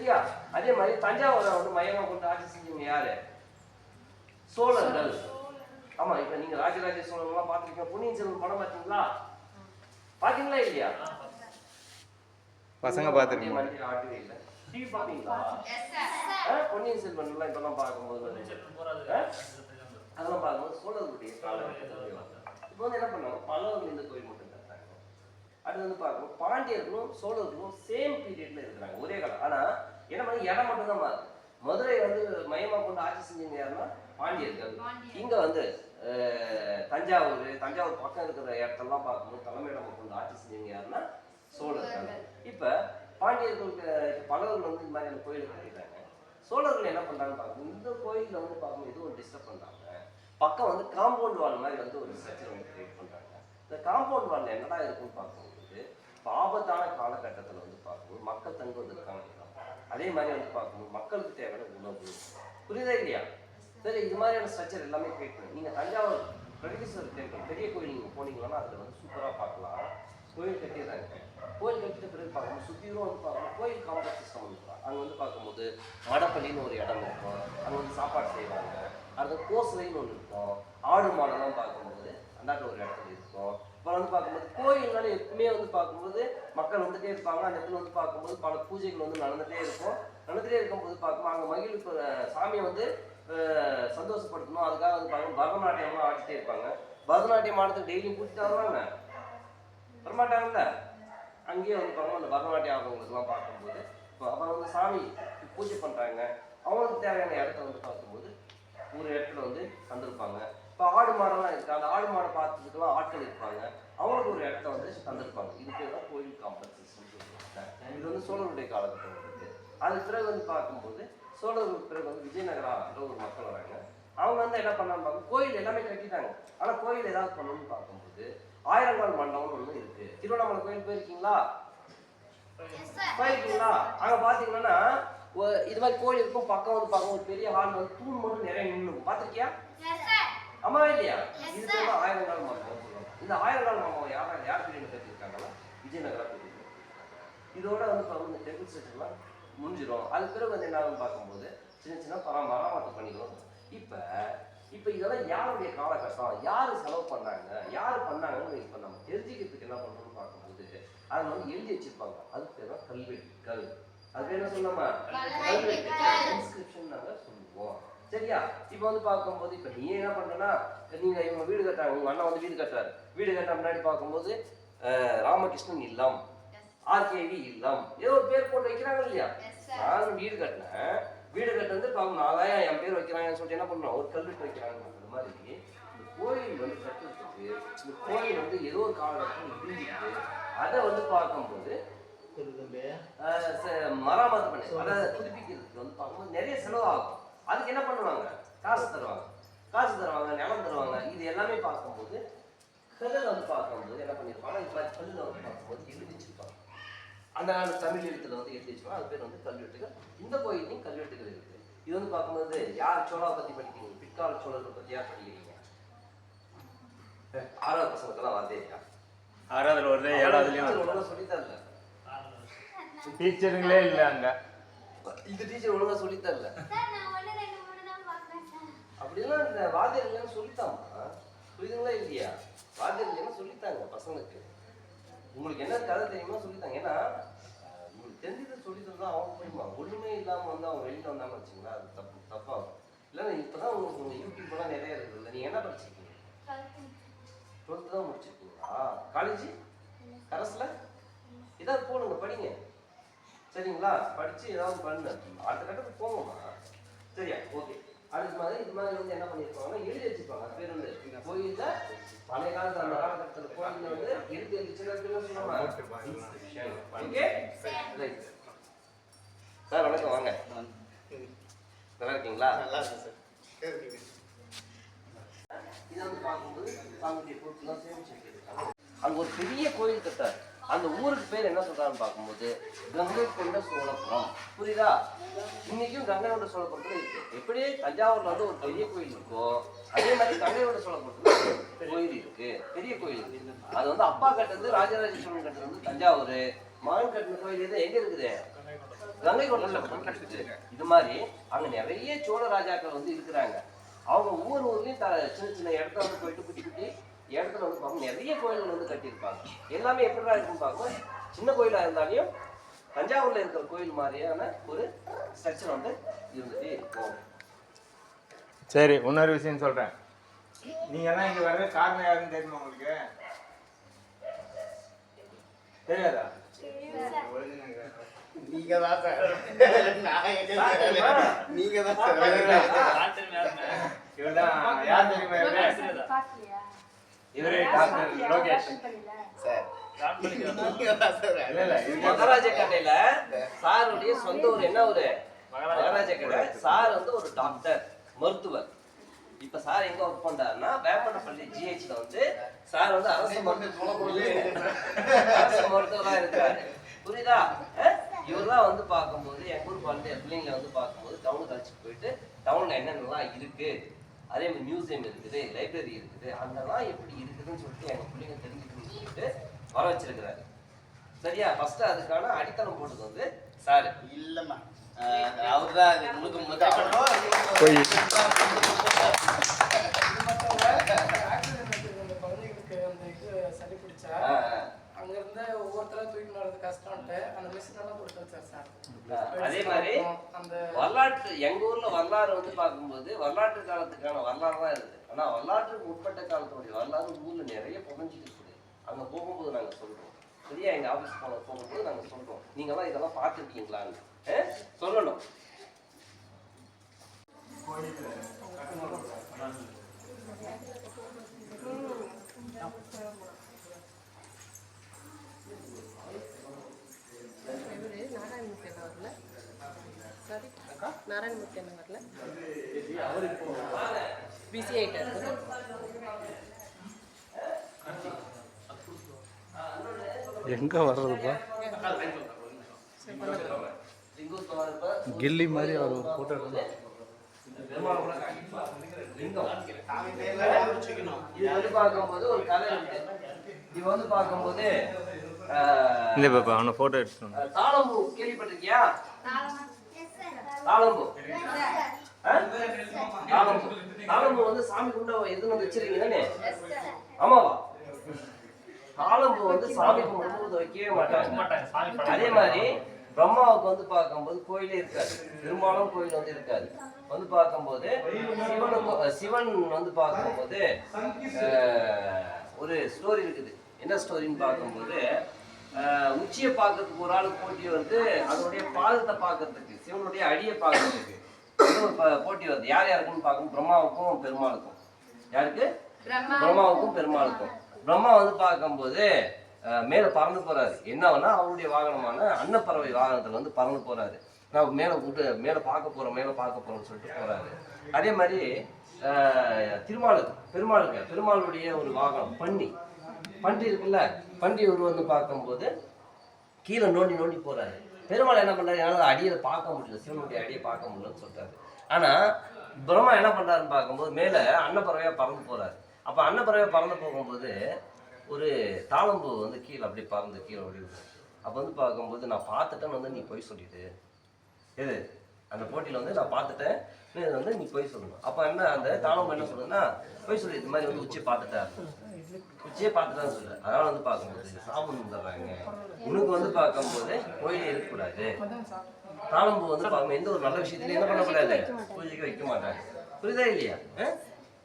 சரியா? அதே மாதிரி தஞ்சாவூரை வந்து மையமா கொண்டு ஆட்சி செஞ்சவங்க யாரு? சோழர்கள். ஆமா இப்ப நீங்க ராஜராஜ சோழன்லாம் பாத்திருக்கீங்க பொன்னியின் செல்வன் படம் பாத்தீங்களா? பாத்தீங்களா இல்லையா? பசங்க ஆட்டவே இல்லை. டிவி பாத்தீங்களா? ஆ, பொன்னியின் செல்வன் எல்லாம் இப்பெல்லாம் பார்க்கும்போது? அதெல்லாம் பார்க்கும்போது சோழர்களுடைய காலகட்டத்தில் இப்போ வந்து என்ன பண்ணாங்க பல்லவர்கள் இந்த கோயில் மட்டும் அடுத்து வந்து பார்க்கணும் பாண்டியர்களும் சோழர்களும் சேம் பீரியட்ல இருக்கிறாங்க. ஒரே காலம். ஆனா என்ன பண்ணி? இடம் மட்டும் தான் மாறுது. மதுரை வந்து மையமா கொண்டு ஆட்சி செஞ்சவங்க யாருன்னா? பாண்டியர்கள். இங்க வந்து தஞ்சாவூர் தஞ்சாவூர் பக்கம் இருக்கிற இடத்தெல்லாம் பார்க்கும்போது தலைமையிடம் கொண்டு ஆட்சி செஞ்சவங்க யாருன்னா? சோழர்கள். இப்ப பாண்டியர்களுக்கு பல்லவர்கள் வந்து இந்த மாதிரியான கோயில் கட்டிட்டாங்க சோழர்கள் என்ன பண்றாங்கன்னு பார்க்கணும் இந்த கோயில்ல வந்து பார்க்கும்போது எதுவும் டிஸ்டர்ப் பண்றாங்க. பக்கம் வந்து காம்பவுண்ட் வால் மாதிரி வந்து ஒரு ஸ்ட்ரக்சர் வந்து கிரியேட் பண்றாங்க. இந்த காம்பவுண்ட் வால்ல என்னடா இருக்குன்னு இப்ப ஆபத்தான காலகட்டத்தில் வந்து பார்க்கும்போது மக்கள் தங்குவதற்கான இடம் அதே மாதிரி வந்து பார்க்கும்போது மக்களுக்கு தேவையான உணவு. புரியுதா இல்லையா? சரி இது மாதிரியான ஸ்ட்ரக்சர் எல்லாமே கிரியேட் பண்ணி. நீங்க தஞ்சாவூர் பிரகதீஸ்வரர் டெம்பிள் பெரிய கோயில் நீங்கள் போனீங்கன்னா அதில் வந்து சூப்பராக பார்க்கலாம். கோயில் கட்டிடுறாங்க. கோயில் கட்டிட்ட பிறகு பார்க்கும்போது சுற்றிலும் வந்து பார்க்கணும் கோயில் காம்ப்ளெக்ஸ் சிஸ்டம் வந்து அங்கே வந்து பார்க்கும்போது மடப்பள்ளின்னு ஒரு இடம் இருக்கும். அங்கே வந்து சாப்பாடு செய்வாங்க. அடுத்து கோசலைன்னு ஒன்று இருக்கும். ஆடு மாடெல்லாம் பார்க்கும்போது அந்தாட்ட ஒரு இடத்துல இருக்கும். அப்புறம் வந்து பார்க்கும்போது கோயில்னால எப்பவுமே வந்து பார்க்கும்போது மக்கள் வந்துட்டே இருப்பாங்க. அந்த இடத்துல வந்து பார்க்கும்போது பல பூஜைகள் வந்து நடந்துகிட்டே இருக்கும். நடந்துகிட்டே இருக்கும்போது பார்க்கும்போது அங்கே மகிழ் சாமியை வந்து சந்தோஷப்படுத்தணும். அதுக்காக வந்து பார்க்கணும் பரதநாட்டியம்லாம் ஆடிட்டே இருப்பாங்க. பரதநாட்டியம் ஆடுறதுக்கு டெய்லியும் கூட்டிட்டு வருவாங்க. வரமாட்டாங்கல்ல? அங்கேயே வந்து பார்க்கணும் அந்த பரதநாட்டியம் ஆடுறவங்களுக்குலாம் பார்க்கும்போது இப்போ அப்புறம் வந்து சாமி பூஜை பண்ணுறாங்க அவங்களுக்கு தேவையான இடத்த வந்து பார்க்கும்போது ஒரு இடத்துல வந்து தந்திருப்பாங்க. இப்போ ஆடு மாடெல்லாம் இருக்கு. அந்த ஆடு மாடை பார்த்துட்டுலாம் ஆட்கள் இருப்பாங்க. அவங்களுக்கு ஒரு இடத்த வந்து தந்திருப்பாங்க. இது பேர் தான் கோயில் காம்ப்ளெக்ஸ் சொல்லுவாங்க இது வந்து சோழருடைய காலகட்டம் இருக்கு அதுக்கு பிறகு வந்து பார்க்கும்போது சோழர்களுக்கு பிறகு வந்து விஜயநகரான்ற ஒரு மக்கள் வராங்க. அவங்க வந்து என்ன பண்ணான்னு பார்க்க கோயில் எல்லாமே கட்டிட்டாங்க. ஆனா கோயில் ஏதாவது பண்ணணும்னு பார்க்கும்போது ஆயிரங்கால் மண்டபம்னு ஒண்ணு இருக்கு. திருவண்ணாமலை கோயில் போயிருக்கீங்களா? போயிருக்கீங்களா? அங்க பாத்தீங்கன்னா ஒ- இது மாதிரி கோயில் இருக்கும். பக்கம் வந்து பார்க்க ஒரு பெரிய ஹால் வந்து தூண் மட்டும் நிறைய நின்று பாத்திருக்கியா ஆமாவா இல்லையா? இது பேர் தான் ஆயிரங்கால் மண்டபம் சொல்லுவாங்க இந்த ஆயிரங்கால் மண்டபம் யாரா யார் பீரியட் கட்டியிருக்காங்கன்னா விஜயநகரா பீரியட் இதோட வந்து இந்த டெம்பிள் செட்லாம் முடிஞ்சிடும் அதுக்கு பிறகு வந்து என்ன பார்க்கும்போது சின்ன சின்ன பரா மராமத்து பண்ணிக்கிறோம் இப்போ இப்போ இதெல்லாம் யாருடைய காலகட்டம்? யார் செலவு பண்ணாங்க? யார் பண்ணாங்கன்னு இப்போ நம்ம தெரிஞ்சுக்கிறதுக்கு என்ன பண்ணுறோம்னு பார்க்கும்போது அதில் வந்து எழுதி வச்சிருப்பாங்க. அதுக்கு பேர் தான் கல்வெட்டுக்கள். அது பேர் என்ன சொல்லாம கல்வெட்டுக்கள். இன்ஸ்கிரிப்ஷன் நாங்கள் சொல்லுவோம். சரியா? இப்போ வந்து பார்க்கும்போது இப்போ நீ என்ன பண்ணுறனா நீங்கள் இவங்க வீடு கட்டுறாங்க உங்கள் அண்ணா வந்து வீடு கட்டுறாரு. வீடு கட்ட முன்னாடி பார்க்கும்போது ராமகிருஷ்ணன் இல்லம் ஆர்கேவி இல்லம். ஏதோ ஒரு பேர் போட்டு வைக்கிறாங்க இல்லையா? நான் வீடு கட்டினேன். வீடு கட்டுறது பாவம் நாலாயிரம் என் பேர் வைக்கிறாங்கன்னு சொல்லிட்டு என்ன பண்ணோம் ஒரு கல்வெட்டு வைக்கிறாங்க. அந்த மாதிரி இந்த கோயில் வந்து கட்டுறதுக்கு இந்த கோயில் வந்து ஏதோ ஒரு காலகட்டத்தில் இருந்துச்சு. அதை வந்து பார்க்கும்போது மராமத்து பண்ணி அதை புதுப்பிக்கிறதுக்கு வந்து பார்க்கும்போது நிறைய செலவாகும். அதுக்கு என்ன பண்ணுவாங்க? காசு தருவாங்க. காசு தருவாங்க நிலம் தருவாங்க. இது எல்லாமே பார்க்கும்போது கல்லில் வந்து பார்க்கும்போது என்ன பண்ணியிருப்பாங்க? இது மாதிரி கல்லில் வந்து பார்க்கும்போது எழுதி வச்சிருப்பாங்க. அந்த கால தமிழ் எழுத்துல வந்து எழுதி வச்சிருப்பாங்க. அது பேர் வந்து கல்வெட்டுகள். இந்த கோயிலையும் கல்வெட்டுகள் இருக்கு. இது வந்து பார்க்கும்போது யார் சோழாவை பத்தி படிக்கிறீங்க? பிற்கால சோழர்கள் பத்தி யார் படிக்கிறீங்க? ஆறாவது பசங்களுக்கெல்லாம் வரதே இல்லையா? ஆறாவதுல வருது ஏழாவதுலயும் ஒழுங்கா சொல்லித்தரல. டீச்சருங்களே இல்லை அங்க. இந்த டீச்சர் ஒழுங்கா சொல்லித்தரல. அப்படிலாம் இந்த வாத்தியார் இல்லைன்னு சொல்லித்தாம்மா புரியுதுங்களா இல்லையா? வாத்தியார் இல்லைன்னா சொல்லித்தாங்க பசங்களுக்கு. உங்களுக்கு என்ன கதை தெரியுமா சொல்லித்தாங்க ஏன்னா உங்களுக்கு தெரிஞ்சதை சொல்லி தந்தா அவங்க புரியுமா? ஒன்றுமே இல்லாமல் வந்து அவங்க வெளியில் வந்தாங்கன்னு வச்சுங்களா அது தப்பு தப்பாகும். இல்லைன்னா இப்பதான் உங்களுக்கு உங்கள் யூடியூப்லாம் நிறைய இருக்குது. நீங்க என்ன படிச்சிருக்கீங்க? டுவெல்த்து தான் முடிச்சிருக்கீங்களா? காலேஜ் கரஸ்ல? ஏதாவது போடுங்க படிங்க. சரிங்களா? படித்து ஏதாவது பண்ணு. அடுத்த கட்டத்துக்கு போங்கம்மா. சரியா? ஓகே. அடுத்த மாதிரி இது மாதிரி வந்து என்ன பண்ணியிருப்பாங்கன்னா எழுதி வச்சிருப்பாங்க. அது பேர் வந்து கோயில்ல பழைய காலத்துல அந்த காலகட்டத்தில் கோயில்ல வந்து எழுதி எழுதிச்சுன்னு சொல்லுவாங்க சார் வணக்கம் வாங்க. நல்லா இருக்கீங்களா? இதை வந்து பார்க்கும்போது சாமியுடைய பொருட்கள்லாம் சேமிச்சு அங்க ஒரு பெரிய கோயில் கட்டார் அந்த ஊருக்கு பேர் என்ன சொல்றான்னு பார்க்கும்போது கங்கை கொண்ட சோழபுரம். புரியுதா? இன்னைக்கும் கங்கை கொண்ட சோழபுரத்துல இருக்கு. எப்படியே தஞ்சாவூர்ல வந்து ஒரு பெரிய கோயில் இருக்கோ அதே மாதிரி கங்கை கொண்ட சோழபுரத்துல ஒரு கோயில் இருக்கு. பெரிய கோயில் இருக்கு. அது வந்து அப்பா கட்டுறது ராஜராஜ சோழன் கட்டுறது தஞ்சாவூர். மகன் கட்டின கோயில் எது? எங்க இருக்குது? கங்கை கொண்டல இது மாதிரி அங்க நிறைய சோழ ராஜாக்கள் வந்து இருக்கிறாங்க. அவங்க ஒவ்வொரு ஊர்லயும் த- சின்ன சின்ன இடத்த வந்து போயிட்டு இடத்துல வந்து பார்க்கும் நிறைய கோயில்கள் வந்து கட்டியிருப்பாங்க. எல்லாமே எப்படிடா இருக்குன்னு பார்க்கும் சின்ன கோயிலா இருந்தாலையும் தஞ்சாவூர்ல இருக்கிற கோயில் மாதிரியான ஒரு ஸ்ட்ரக்சர் வந்து இருந்துட்டு இருக்கும். சரி இன்னொரு விஷயம் சொல்றேன். நீங்க எல்லாம் இங்க வர்ற காரணம் யாருன்னு தெரியுமா உங்களுக்கு? தெரியாதா? நீங்க தான்? நீங்க தான் யார் தெரியுமா இவரு டாக்டர் லோகேஷ். சார். மகாராஜ சாருடைய சொந்த ஊர் என்ன ஊரு? மகாராஜ கடை. சார் வந்து ஒரு டாக்டர் மருத்துவர். இப்ப சார் எங்க ஒர்க் பண்றாருன்னா வேப்பனப்பள்ளி ஜிஹெச்ல வந்து சார் வந்து அரசு மருத்துவ அரசு மருத்துவரா இருக்காரு. புரியுதா? இவர்லாம் வந்து பார்க்கும்போது எங்க ஊர் குழந்தை பிள்ளைங்களை வந்து பார்க்கும்போது டவுனுக்கு அழைச்சிட்டு போயிட்டு டவுன்ல என்னென்னலாம் இருக்கு? அதே மாதிரி மியூசியம் இருக்குது லைப்ரரி இருக்குது அங்கெல்லாம் எப்படி இருக்குதுன்னு சொல்லிட்டு எங்க பிள்ளைங்க தெரிஞ்சுக்கணும்னு சொல்லிட்டு வர வச்சிருக்கிறாரு. சரியா? ஃபர்ஸ்ட் அதுக்கான அடித்தளம் போட்டது வந்து சார் இல்லம்மா. அவர் தான் அது முழுக்க முழுக்க போய் குழந்தைங்களுக்கு அந்த இது சளி பிடிச்சா அங்க இருந்து ஒவ்வொருத்தரா வர்றது கஷ்டம்ட்டு அந்த மிஷின் எல்லாம் கொடுத்து வச்சார் சார் அதே மாதிரி அந்த வரலாற்று எங்க ஊர்ல வரலாறு வந்து பார்க்கும்போது வரலாற்று காலத்துக்கான வரலாறு தான் இருக்குது ஆனா வரலாற்றுக்கு உட்பட்ட காலத்துடைய வரலாறு ஊர்ல நிறைய புகஞ்சிட்டு இருக்குது. அங்க போகும்போது நாங்க சொல்றோம். சரியா? எங்க ஆபீஸ் போன போகும்போது நாங்க சொல்றோம். நீங்க எல்லாம் இதெல்லாம் பார்த்துருக்கீங்களான்னு? சொல்லணும். இவரு நாராயணமூர்த்தி அண்ணா வரல சாரி நாராயணமூர்த்தி அண்ணா வரல. பிஸி எங்க வர்றதுப்பா? கில்லி மாதிரி அவர் போட்டோ இது வந்து பார்க்கும்போது ஒரு கலை இருக்கு இது வந்து பார்க்கும்போது அஹ், இந்த பாப்பா அவனை போட்டோ எடுத்துட்டு அஹ், தாளம்பூ கேள்விப்பட்டிருக்கியா? தாளம்பூ. ஆ? தாளம்பூ. தாளம்பூ வந்து சாமி கும்பிட எதுவும் வந்து வச்சிருக்கீங்க தானே? ஆமாவா? தாளம்பூ வந்து சாமி கும்பிடும்போது வைக்கவே மாட்டாங்க. அதே மாதிரி பிரம்மாவுக்கு வந்து பார்க்கும்போது கோயிலே இருக்காது. பெரும்பாலும் கோயில் வந்து இருக்காது. வந்து பார்க்கும்போது சிவனுக்கு சிவன் வந்து பார்க்கும்போது ஒரு ஸ்டோரி இருக்குது. என்ன ஸ்டோரின்னு பார்க்கும்போது உச்சியை பார்க்கறதுக்கு ஒரு ஆள் போட்டி வந்து அதனுடைய பாதத்தை பார்க்கறதுக்கு சிவனுடைய அடியை பார்க்கறதுக்கு. போட்டி வருது யார் யாருக்குன்னு பார்க்கும் பிரம்மாவுக்கும் பெருமாளுக்கும். யாருக்கு? பிரம்மாவுக்கும். பெருமாளுக்கும். பிரம்மா வந்து பார்க்கும்போது மேல பறந்து போறாரு. என்னவனா அவருடைய வாகனமான அன்னப்பறவை வாகனத்துல வந்து பறந்து போறாரு. நான் மேல விட்டு மேல பார்க்க போறோம் மேல பார்க்க போறோம்னு சொல்லிட்டு போறாரு. அதே மாதிரி அஹ், திருமாலுக்கு பெருமாளுக்கு பெருமாளுடைய ஒரு வாகனம் பன்றி பன்றி இருக்குல்ல பன்றி உருவந்து பார்க்கும்போது கீழே நோண்டி நோண்டி போகிறாரு பெருமாள் என்ன பண்ணுறாரு என்னால் அடியை பார்க்க முடியல. சிவனுடைய அடியை பார்க்க முடியலன்னு சொல்கிறாரு ஆனால் பிரம்மா என்ன பண்ணுறாருன்னு பார்க்கும்போது மேலே அன்னப்பறவையாக பறந்து போகிறாரு அப்போ அன்னப்பறவையா பறந்து போகும்போது ஒரு தாளம்பூ வந்து கீழே அப்படியே பறந்து கீழே விழுது அப்போ வந்து பார்க்கும்போது நான் பார்த்துட்டேன்னு வந்து நீ போய் சொல்லிட்டு எது? அந்த போட்டியில் வந்து நான் பார்த்துட்டேன். நீ வந்து நீ போய் சொல்லணும். அப்போ என்ன அந்த தாளம்பூ என்ன சொல்லுதுன்னா போய் சொல்லி இது மாதிரி வந்து உச்சி பார்த்துட்டேன். உச்சியே பார்த்துட்டான்னு சொல்லு அதனால வந்து பார்க்கும்போது சாபம் வந்துடுறாங்க உனக்கு வந்து பார்க்கும்போது கோயிலே இருக்கக்கூடாது. தாளம்பூ வந்து பார்க்கும் எந்த ஒரு நல்ல விஷயத்துலையும் என்ன பண்ணக்கூடாது பூஜைக்கு வைக்க மாட்டாங்க. புரியுதா இல்லையா? ஆ?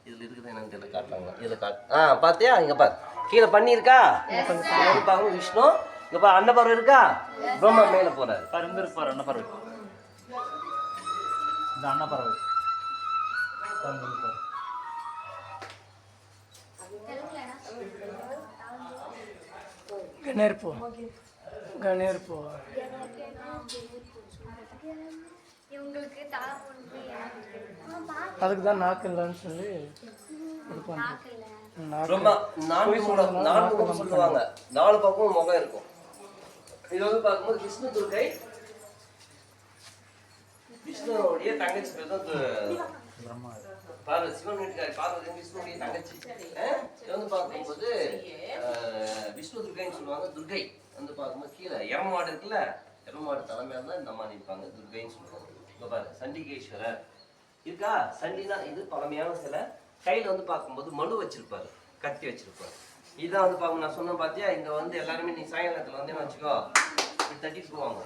இதுல இருக்குது என்னன்னு தெரியல. காட்டுறாங்க. இதுல காட்டு ஆ பார்த்தியா இங்க பாரு. கீழே பண்ணியிருக்கா பாருங்க விஷ்ணு. இங்க பாரு அன்னபரம் இருக்கா? பிரம்மா மேல போறாரு. பருந்து இருப்பார் அன்னப்பறவை. இந்த அன்னப்பறவை. இவங்களுக்கு தலை ஒன்று. அதுக்கு தான் நாக்கு இல்லைன்னு சொல்லி பிரம்மா நான்கு முகம் நான்கு முகம் சொல்லுவாங்க. நாலு பக்கமும் முகம் இருக்கும். இது வந்து பார்க்கும்போது விஷ்ணு துர்கை. விஷ்ணுவோடைய தங்கச்சி பேர் தான் பார்வதி சிவன் வீட்டுக்காரி பார்வதி விஷ்ணுடைய தங்கச்சி. வந்து பார்க்கும்போது விஷ்ணு துர்கைன்னு சொல்லுவாங்க துர்கை. வந்து பார்க்கும்போது கீழே எரமாடு இருக்குல்ல பெருமாடு தலைமையாக தான் இந்த அம்மா நிற்பாங்க துர்கைன்னு சொல்லுவாங்க. இங்க பாரு சண்டிகேஸ்வரர். இருக்கா? சண்டினா இது பழமையான சிலை. கையில வந்து பார்க்கும்போது மனு வச்சிருப்பாரு கத்தி வச்சிருப்பாரு. இதான் வந்து பார்க்க நான் சொன்னேன் பார்த்தியா இங்க வந்து எல்லாருமே நீ சாயங்காலத்துல வந்து வச்சுக்கோ. இப்படி தட்டிட்டு போவாங்க.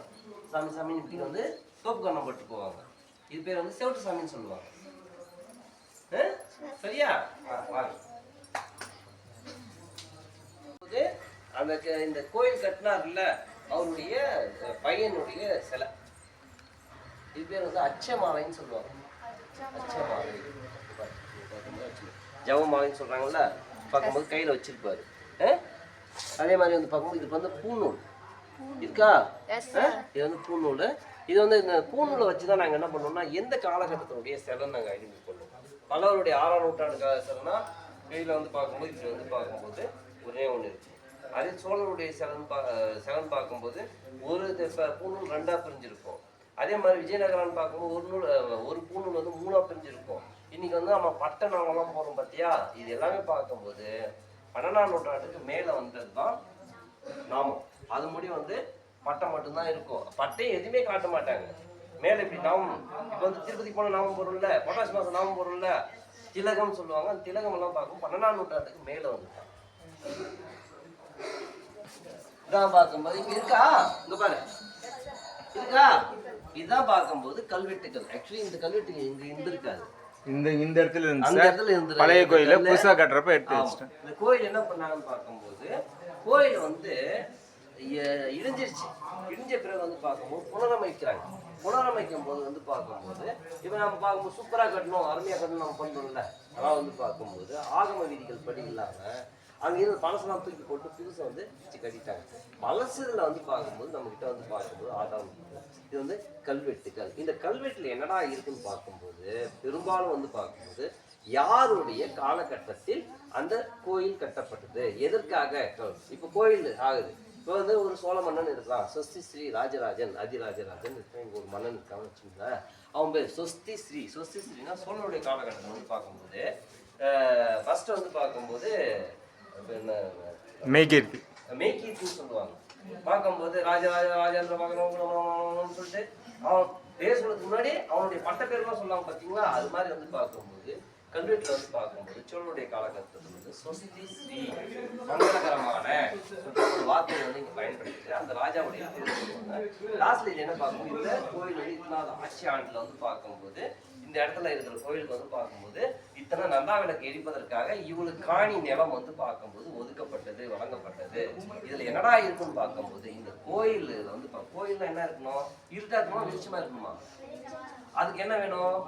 சாமி சாமி இப்படி வந்து தோப்பு கண்ணம் போட்டு போவாங்க. இது பேர் வந்து செவட்டு சாமின்னு சொல்லுவாங்க? சரியா? அந்த இந்த கோயில் கட்டினார்ல அவருடைய பையனுடைய சிலை. இது பேர் வந்து அச்சமாலைன்னு சொல்லுவாங்க. அச்சமாலை. ஜவமாலைன்னு சொல்றாங்கல்ல? பார்க்கும்போது கையில வச்சிருப்பாரு? அதே மாதிரி வந்து பார்க்கும்போது இதுக்கு வந்து பூநூல். இருக்கா? இது வந்து பூநூல். இது வந்து இந்த பூநூலை வச்சு தான் நாங்கள் என்ன பண்ணோம்னா எந்த காலகட்டத்தினுடைய சிலை நாங்கள் ஐடென்டிஃபை பண்ணுவோம் பல்லவருடைய ஆறாம் நூற்றாண்டு கால சிலைனா கையில் வந்து பார்க்கும்போது இப்படி வந்து பார்க்கும்போது ஒரே ஒன்று இருக்கு. அதே சோழருடைய சிலன் பா சிலன் பார்க்கும்போது ஒரு பூநூல் ரெண்டாக பிரிஞ்சிருக்கும். அதே மாதிரி விஜயநகரான்னு பார்க்கும்போது ஒரு நூல் ஒரு பூநூல் வந்து மூணாக பிரிஞ்சிருக்கும். இன்னைக்கு வந்து நம்ம பட்டை நாவலாம் போகிறோம் பார்த்தியா இது எல்லாமே பார்க்கும்போது பன்னெண்டாம் நூற்றாண்டுக்கு மேலே வந்தது தான் நாமம். அது முடி வந்து பட்டை மட்டும்தான் இருக்கும். பட்டையை எதுவுமே காட்ட மாட்டாங்க. மேலே இப்படி நாமம் இப்போ வந்து திருப்பதி போன நாமம் பொருள்ல பொட்டாசி மாதம் நாமம் பொருள்ல திலகம் சொல்லுவாங்க. அந்த திலகம் எல்லாம் பார்க்கும். பன்னெண்டாம் நூற்றாண்டுக்கு மேலே வந்துட்டாங்க இதான் பார்க்கும்போது இங்க இருக்கா? இங்க பாரு. இருக்கா? இதான் பார்க்கும்போது கல்வெட்டுகள். ஆக்சுவலி இந்த கல்வெட்டு இங்க இருந்திருக்காது. இந்த இந்த இடத்துல அந்த இருந்து இடத்துல இருந்து பழைய கோயில புதுசா கட்டுறப்ப எடுத்து இந்த கோயில் என்ன பண்ணாங்கன்னு பார்க்கும்போது கோயில் வந்து இடிஞ்சிருச்சு. இடிஞ்ச பிறகு வந்து பார்க்கும்போது புனரமைக்கிறாங்க. புனரமைக்கும் போது வந்து பார்க்கும்போது இப்போ நம்ம பார்க்கும்போது சூப்பராக கட்டணும் அருமையாக கட்டணும் நம்ம பண்ணணும்ல அதெல்லாம் வந்து பார்க்கும்போது ஆகம விதிகள் படி இல்லாமல் அங்கே இருந்து பழசெல்லாம் தூக்கி போட்டு புதுசை வந்து பிச்சு கட்டிட்டாங்க. பழசுல வந்து பார்க்கும்போது நம்மக்கிட்ட வந்து பார்க்கும்போது ஆதாரம் இது வந்து கல்வெட்டுகள். இந்த கல்வெட்டில் என்னடா இருக்குன்னு பார்க்கும்போது பெரும்பாலும் வந்து பார்க்கும்போது யாருடைய காலகட்டத்தில் அந்த கோயில் கட்டப்பட்டது? எதற்காக? இப்போ கோயில் ஆகுது. இப்போ வந்து ஒரு சோழ மன்னன் இருக்கான். சொஸ்தி ஸ்ரீ ராஜராஜன் அதிராஜராஜன். இருக்கான் இங்க ஒரு மன்னன் இருக்கான்னு வச்சுக்கோங்க. அவன் பேர் சொஸ்தி ஸ்ரீ. சொஸ்தி ஸ்ரீனா சோழனுடைய காலகட்டத்தில் வந்து பார்க்கும்போது ஃபர்ஸ்ட் வந்து பார்க்கும்போது என்ன மேய்கிருக்கு மேய்க்கின்னு சொல்லுவாங்க. பார்க்கும்போது ராஜராஜ ராஜேந்திர மகன் சொல்லிட்டு அவன் பேர் சொல்றதுக்கு முன்னாடி அவனுடைய பட்ட பேர்லாம் சொல்லாம பார்த்தீங்களா அது மாதிரி வந்து பார்க்கும்போது கல்வெட்டுல வந்து பார்க்கும்போது சோழனுடைய காலகட்டத்தில் சொசைட்டி சொஸ்தி மங்களகரமான ஒரு வார்த்தையை வந்து இங்க பயன்படுத்தி அந்த ராஜாவுடைய லாஸ்ட்ல இது என்ன பார்க்கும்போது இந்த கோயில் வந்து இத்தனாவது ஆட்சி ஆண்டுல வந்து பார்க்கும்போது இந்த இடத்துல இருக்கிற கோயிலுக்கு வந்து பார்க்கும்போது இத்தனை நந்தா விளக்கு எரிப்பதற்காக இவளுக்கு காணி நிலம் வந்து பார்க்கும்போது ஒதுக்கப்பட்டது வழங்கப்பட்டது. இதுல என்னடா இருக்குன்னு பார்க்கும்போது இந்த கோயில் வந்து பா- கோயில்ல என்ன இருக்கணும்? இருட்டா இருக்குமா வெளிச்சமா இருக்கணுமா? அதுக்கு என்ன வேணும்?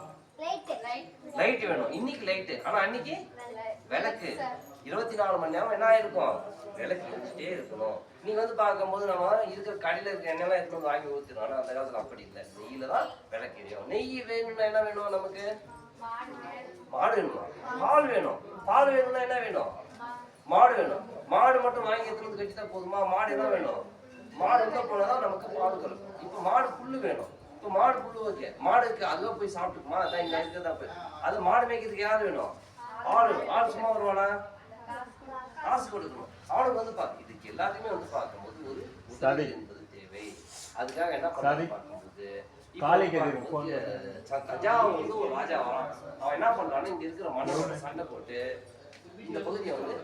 லைட் வேணும். இன்னைக்கு லைட்டு ஆனா அன்னைக்கு? விளக்கு. இருபத்தி நாலு மணி நேரம் என்ன ஆயிருக்கும்? விளக்கு வச்சுட்டே இருக்கணும். நீங்க வந்து பார்க்கும்போது நம்ம இருக்கிற கடையில இருக்க எண்ணெய்லாம் எடுத்து வாங்கி ஊத்துறோம் ஆனா அந்த காலத்துல அப்படி இல்லை. நெய்யில தான் விளக்கு எரியும். நெய் வேணும்னா என்ன வேணும் நமக்கு? மாடு வேணுமா? பால் வேணும். பால் வேணும்னா என்ன வேணும்? மாடு வேணும். மாடு மட்டும் வாங்கி எடுத்துட்டு வந்து கட்டிட்டா போதுமா? மாடு என்ன வேணும்? மாடு எங்க போனாதான் நமக்கு பால் கிடைக்கும் இப்போ மாடு புல்லு வேணும். இப்போ மாடு புல்லு ஓகே மாடுக்கு அதுவே போய் சாப்பிட்டுக்குமா அதான் இங்க இருக்கிறதா போய். அது மாடு மேய்க்கிறதுக்கு யார் வேணும்? ஆள் ஆள் சும்மா வருவானா? காசு கொடுக்கணும். அவனுக்கு வந்து பா இதுக்கு எல்லாத்தையுமே வந்து பார்க்கும்போது ஒரு உதவி என்பது தேவை. அதுக்காக என்ன பண்ண பார்க்கும்போது காளி வந்து ஒரு ராஜா வரான். அவன் என்ன பண்றான்னு இங்க இருக்கிற மன்னரோட சண்டை போட்டு இந்த பகுதியை வந்து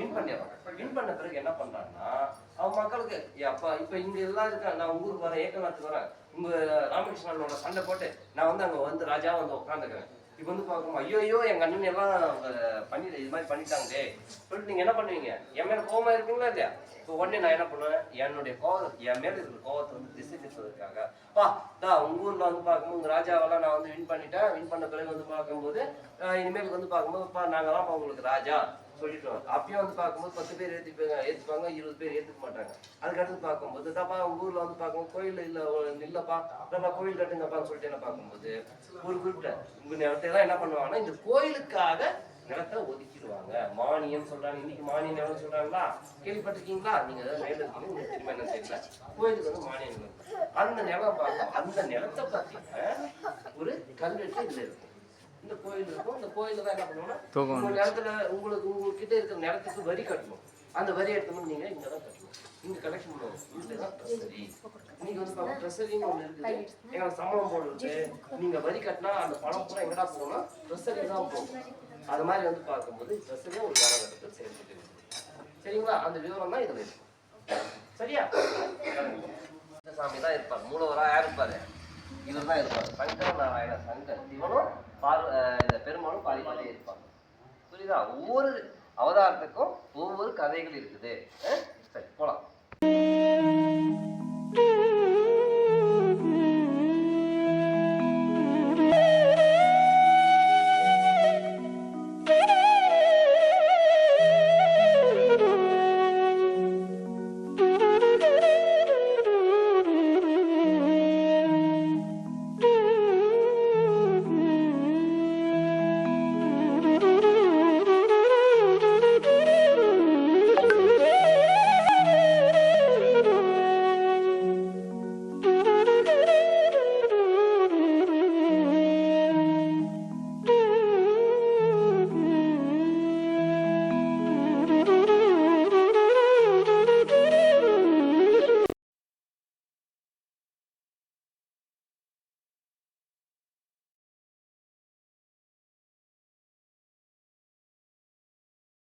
வின் பண்ணிடுறான். வின் பண்ண பிறகு என்ன பண்றான்னா அவன் மக்களுக்கு அப்பா இப்ப இங்க எல்லாம் இருக்கேன் நான் ஊருக்கு வரேன் ஏக்கநாத்துக்கு வரேன். இந்த ராமகிருஷ்ணனோட சண்டை போட்டு நான் வந்து அங்க வந்து ராஜா வந்து உட்காந்துக்கிறேன் இப்ப வந்து பார்க்கும் ஐயோ ஐயோ எங்க அண்ணன் எல்லாம் பண்ணி இது மாதிரி பண்ணிட்டாங்களே. சொல்லிட்டு நீங்க என்ன பண்ணுவீங்க? என் மேல கோவமா இருக்கீங்களா இல்லையா? இப்போ உடனே நான் என்ன பண்ணுவேன்? என்னுடைய கோவம் என் மேல இருக்கிற கோவத்தை வந்து திசை திருப்பதற்காக பா தா உங்க ஊர்ல வந்து பார்க்கும்போது உங்க ராஜாவெல்லாம் நான் வந்து வின் பண்ணிட்டேன். வின் பண்ண பிறகு வந்து பார்க்கும்போது இனிமேல் வந்து பார்க்கும்போது பா நாங்கெல்லாம் உங்களுக்கு ராஜா. சொல்லிட்டோம். அப்பயும் வந்து பார்க்கும்போது பத்து பேர் ஏற்றிப்பாங்க ஏற்றுப்பாங்க இருபது பேர் ஏற்றுக்க மாட்டாங்க. அதுக்கடுத்து பார்க்கும்போது தாப்பா உங்க ஊர்ல வந்து பார்க்கும்போது கோயில் இல்லை இல்லப்பா இல்லப்பா கோயில் கட்டுங்கப்பான்னு சொல்லிட்டு என்ன பார்க்கும்போது ஒரு குறிப்பிட்ட இந்த நிலத்தை என்ன பண்ணுவாங்கன்னா இந்த கோயிலுக்காக நிலத்தை ஒதுக்கிடுவாங்க. மானியம் சொல்றாங்க. இன்னைக்கு மானியம் நிலம் சொல்றாங்களா? கேள்விப்பட்டிருக்கீங்களா? நீங்க ஏதாவது மேல இருக்கீங்க உங்களுக்கு தெரியுமா என்ன தெரியல. கோயிலுக்கு வந்து மானியம் அந்த நிலம் பார்த்தா அந்த நிலத்தை பார்த்தீங்கன்னா ஒரு கல்வெட்டு இதுல இருக்கும் இந்த கோயில் இருக்கும். இந்த கோயில்ல தான் என்ன பண்ணுவோம்னா உங்க நிலத்துல உங்களுக்கு உங்ககிட்ட இருக்கிற நிலத்துக்கு வரி கட்டணும். அந்த வரி எடுத்தோம்னா நீங்க இங்க தான் கட்டணும். இங்க கலெக்ஷன் பண்ணுவோம். இதுதான் சரி இன்னைக்கு வந்து ட்ரெஸ்ஸரின்னு ஒன்று இருக்குது. எங்களை சம்பளம் போடுறது நீங்க வரி கட்டினா அந்த பணம் பூரா எங்கடா போகும்னா ட்ரெஸ்ஸரி தான் போகும். அது மாதிரி வந்து பார்க்கும்போது ட்ரெஸ்ஸரியும் ஒரு காலகட்டத்தில் இருக்குது. சரிங்களா? அந்த விவரம் தான் இதில் இருக்கும் சரியா? இந்த சாமி தான் இருப்பார். மூலவரா யார் இருப்பாரு? இவர் தான் இருப்பார். சங்கர நாராயண சங்கர் இவனும் பார் இந்த பெருமானும் பாதி இருப்பாங்க. புரியுதா? ஒவ்வொரு அவதாரத்துக்கும் ஒவ்வொரு கதைகள் இருக்குது. சரி போலாம்.